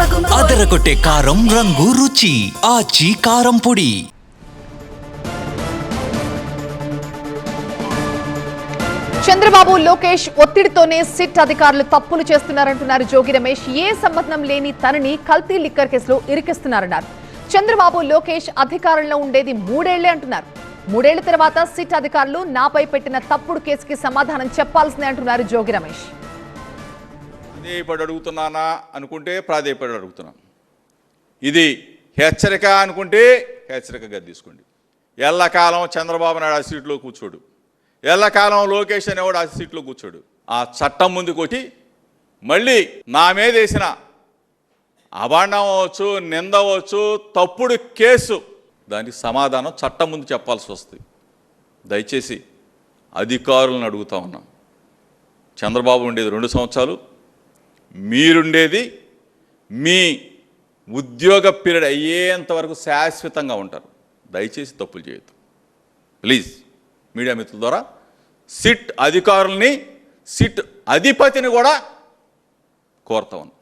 అదరగొట్టే కారం రంగు రుచి. ఆచి కారం పొడి. చంద్రబాబు లోకేష్ ఒత్తిడితోనే సిట్ అధికారులు తప్పులు చేస్తున్నారంటున్నారు జోగి రమేష్. ఏ సంబంధం లేని తనని కల్తీ లిక్కర్ కేసులో ఇరికిస్తున్నారన్నారు. చంద్రబాబు లోకేష్ అధికారంలో ఉండేది మూడేళ్ళే అంటున్నారు. మూడేళ్ళ తర్వాత సిట్ అధికారులు నాపై పెట్టిన తప్పుడు కేసుకి సమాధానం చెప్పాల్సిందే అంటున్నారు జోగి రమేష్. ప్రాధేయపడి అడుగుతున్నానా అనుకుంటే ప్రాధేయపడి అడుగుతున్నాను ఇది హెచ్చరిక అనుకుంటే హెచ్చరికగా తీసుకోండి. ఎల్లకాలం చంద్రబాబు నాయుడు ఆ సీట్లో కూర్చోడు. ఎల్లకాలం లోకేష్ అనేవాడు ఆ సీట్లో కూర్చోడు. ఆ చట్టం ముందుకు వచ్చి మళ్ళీ నా మీద వేసిన అభాండం అవ్వచ్చు నింద అవ్వచ్చు తప్పుడు కేసు దానికి సమాధానం చట్టం ముందు చెప్పాల్సి వస్తుంది. దయచేసి అధికారులను అడుగుతా ఉన్నాం. చంద్రబాబు ఉండేది రెండు సంవత్సరాలు మీరుండేది మీ ఉద్యోగ పీరియడ్ అయ్యేంత వరకు శాశ్వతంగా ఉంటారు. దయచేసి తప్పులు చేయొద్దు. ప్లీజ్ మీడియా మిత్రుల ద్వారా సిట్ అధికారుల్ని సిట్ అధిపతిని కూడా కోరుతా ఉన్నాను